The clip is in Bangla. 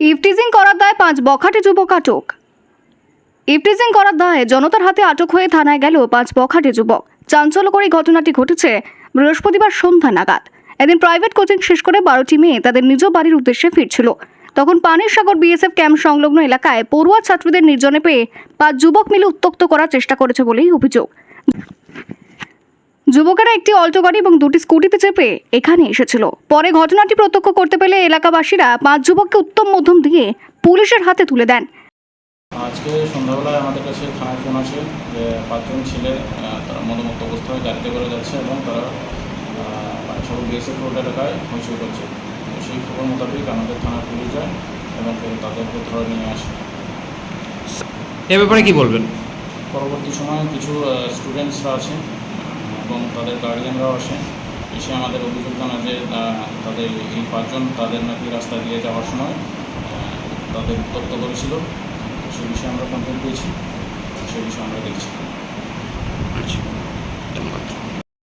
ইভটিজিং করার দায়ে পাঁচ বখাটে যুবক আটক। ইভটিজিং করার দায়ে জনতার হাতে আটক হয়ে থানায় গেল পাঁচ বখাটে যুবক। চাঞ্চল্যকর এই ঘটনাটি ঘটেছে বৃহস্পতিবার সন্ধ্যা নাগাদ। এদিন প্রাইভেট কোচিং শেষ করে বারোটি মেয়ে তাদের নিজ বাড়ির উদ্দেশ্যে ফিরছিল। তখন পানির সাগর বিএসএফ ক্যাম্প সংলগ্ন এলাকায় পড়ুয়া ছাত্রীদের নির্জনে পেয়ে পাঁচ যুবক মিলে উত্তক্ত করার চেষ্টা করেছে বলেই অভিযোগ। যুবকেরা একটি অল্টো গাড়ি এবং দুটি স্কুটিতে চেপে এখানে এসেছিল। পরে ঘটনাটি প্রত্যক্ষ করতে পেলে এলাকাবাসীরা পাঁচ যুবককে উত্তম মধ্যম দিয়ে পুলিশের হাতে তুলে দেন। আজকে সন্ধ্যাবেলায় আমাদের কাছে থানায় ফোন আসে যে পাঁচজন ছেলে তারা মদমুক্ত অবস্থায় গাড়িতে করে যাচ্ছে এবং তারা সব বিএসএফ রোড এলাকায় হইচই করছে। সেই খবর মোতাবেক আমাদের থানার পুলিশ যায় এবং তাদেরকে ধরে নিয়ে আসে। এ ব্যাপারে কি বলবেন? পরবর্তী সময়ে কিছু স্টুডেন্টসরা আছে আহ, এবং তাদের গার্ডিয়ানরাও আসেন এসে আমাদের অভিযোগ জানায় যে তাদের এই পাঁচজন তাদের নাকি রাস্তা দিয়ে যাওয়ার সময় তাদের উত্তপ্ত করেছিল। সে বিষয়ে আমরা কমপ্লেন পেয়েছি সে বিষয়ে আমরা দেখছি।